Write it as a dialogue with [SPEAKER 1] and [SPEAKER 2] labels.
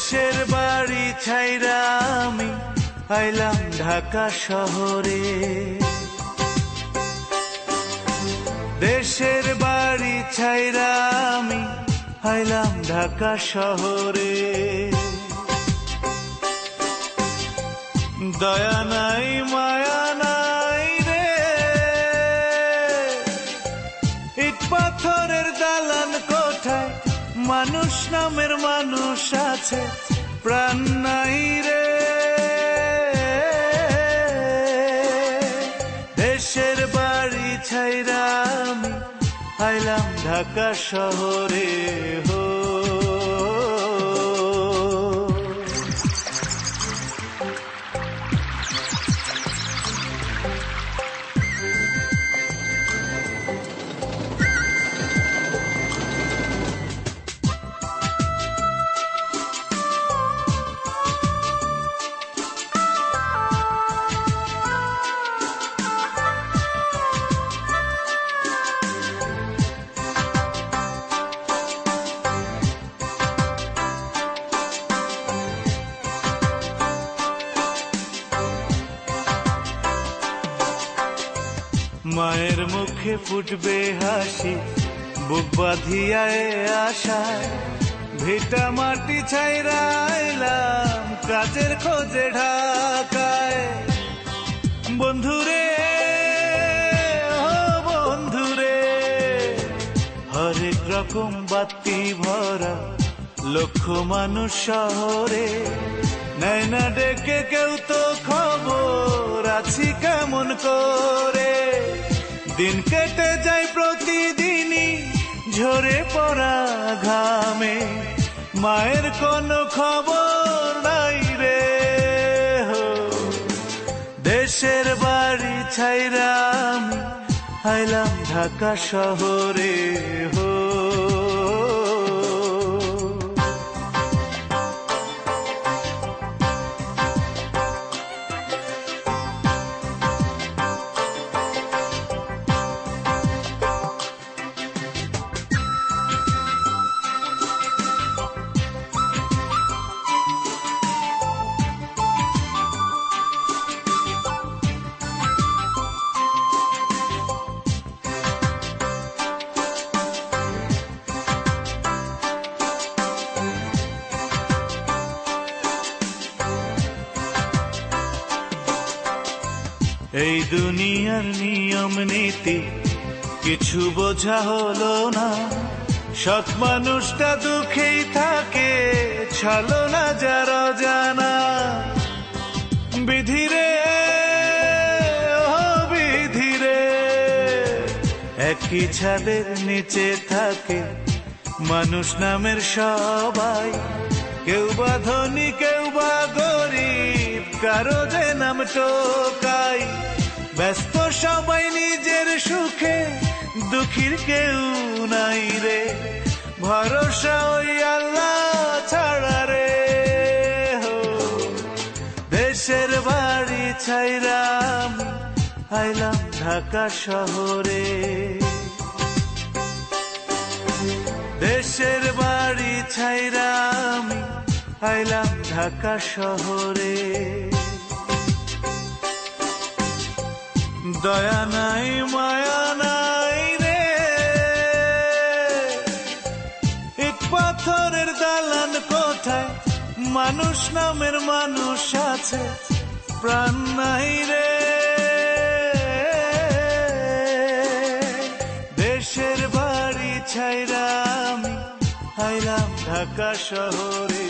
[SPEAKER 1] দেশের বাড়ি ছাইরা আমি আইলাম ঢাকা শহরে। দেশের বাড়ি ছাইরা আমি আইলাম ঢাকা শহরে। দয়া নাই, মায়া নামের মানুষ আছে প্রাণ নাই রে। দেশের বাড়ি ছাইরাম আইলাম ঢাকা শহরে হো মায়ের মুখে ফুটবে হাসি, বুক বাঁধিয়ায় আশায়। ভিটা মাটি ছাইরাইলাম কাজের খোঁজে ঢাকায়। বন্ধুরে রকম বাতি ভরা লক্ষ মানুষ শহরে। নেয় না ডেকে কেউ তো খবর আছি কেমন করে? দিন কেটে যায় প্রতিদিনই ঝরে পড়া ঘামে। মায়ের কোনো খবর নাই রে দেশের বাড়ি ছাইরা আমি আইলাম ঢাকা শহরে হো। এই দুনিয়ার নিয়ম নীতি, কিছু বোঝা হলো না। সৎ মানুষটা দুঃখেই থাকে, ছলো না যারা জানা বিধিরে বিধিরে, একই ছাদের নিচে থাকে মানুষ নামের সবাই। কেউ বা ধনী, কেউ বা গরিব, কারও যে নাম টোকাই। ব্যস্ত সবাই নিজের সুখে, দুঃখীর কেউ নাই রে। ভরসা ওই আল্লাহ ছাড়া রে হো। দেশের বাড়ি ছাইরাম, আইলাম ঢাকা শহরে। দেশের বাড়ি ছাইরাম, আইলাম ঢাকা শহরে। দয়া নাই, মায়া নাই রে। ইট পাথরের দালান কোঠায় মানুষ নামের মানুষ আছে, প্রাণ নাই রে। দেশের বাড়ি ছাইরা আমি আইলাম ঢাকা শহরে